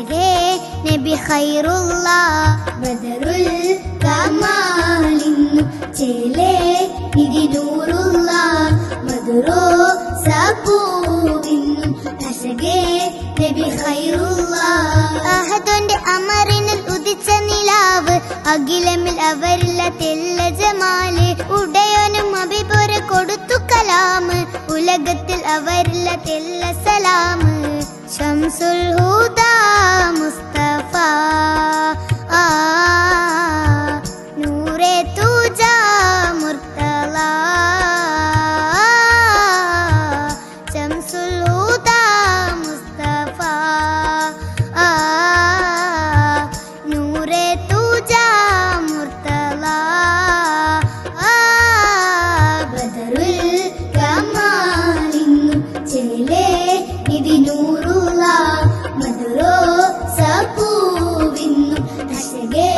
നബി ഖൈറുള്ള ബദറുൽ കമാലിന്നു ചേലേ നിധി നൂറുള്ള മധുരോ സപൂവിന്നു അശകേ നബി ഖൈറുള്ള അഹദോന്റെ അമറിനിൽ ഉദിച്ച നിലാവ് അഖിലമിൽ അവരില്ല തെല്ല ജമാൽ ഉടയോനും അഭിപുര കൊടുത്തു കലാമ് ഉലകത്തിൽ അവരില്ല തെല്ല സലാമ്. ഷംസുൽ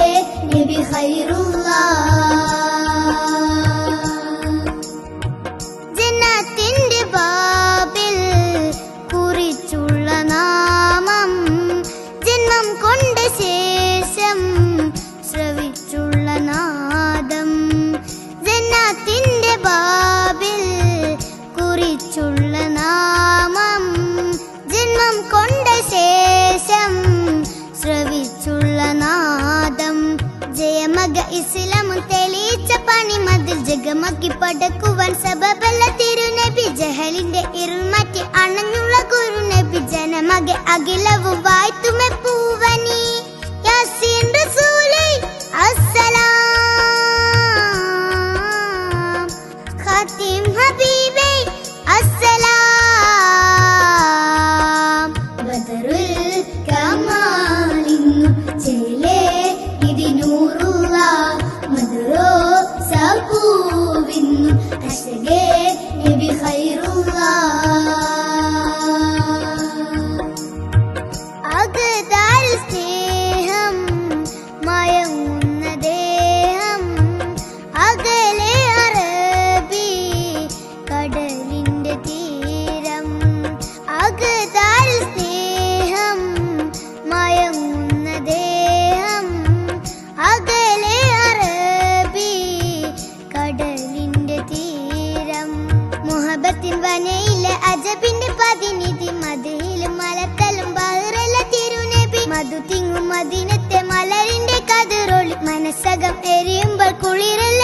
അശകേ നബി പടക്കുവാൻ സബബല്ല തിരുനബി ജഹലിന്റെ ഇരുമാറ്റി അണഞ്ഞുള്ള ഗുരുനബി ജനമകെ അഖിലവും വായ്ത്തുമെ പൂവനി മുഹബത്തിൻ വനയിലെ അജബിന്റെ പതിനിധി മതിയിലും മലത്തലും ബഹറല തിരുനബി. മധു തിങ്ങും മദിനത്തെ മലരിന്റെ കതിറൊളി. മനസ്സകം എരിയുമ്പോൾ കുളിരല്ല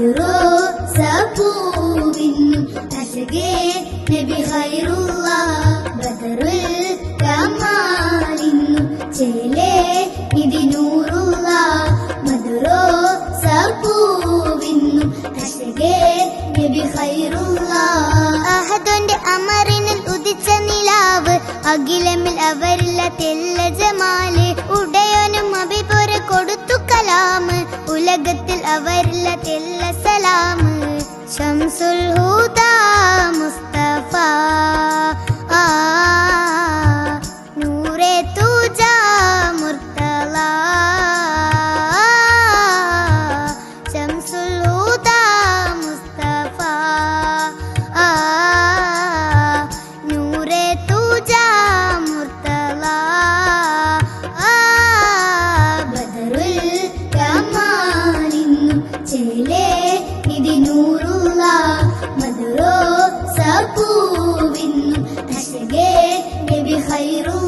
മധുരോ സപൂവിന്നു അശകേ നബി ഖൈറുള്ള ബദറുൽ കമാലിന്നു ചേലേ നിധി നൂറുള്ള മധുരോ സപൂവിന്നു അശകേ നബി ഖൈറുള്ള അഹദോന്റെ അമറിനിൽ ഉദിച്ച നിലാവ് അഖിലമിൽ അവരില്ല തെല്ല कलाम शमसुल हुदा मुस्तफा മധുരോ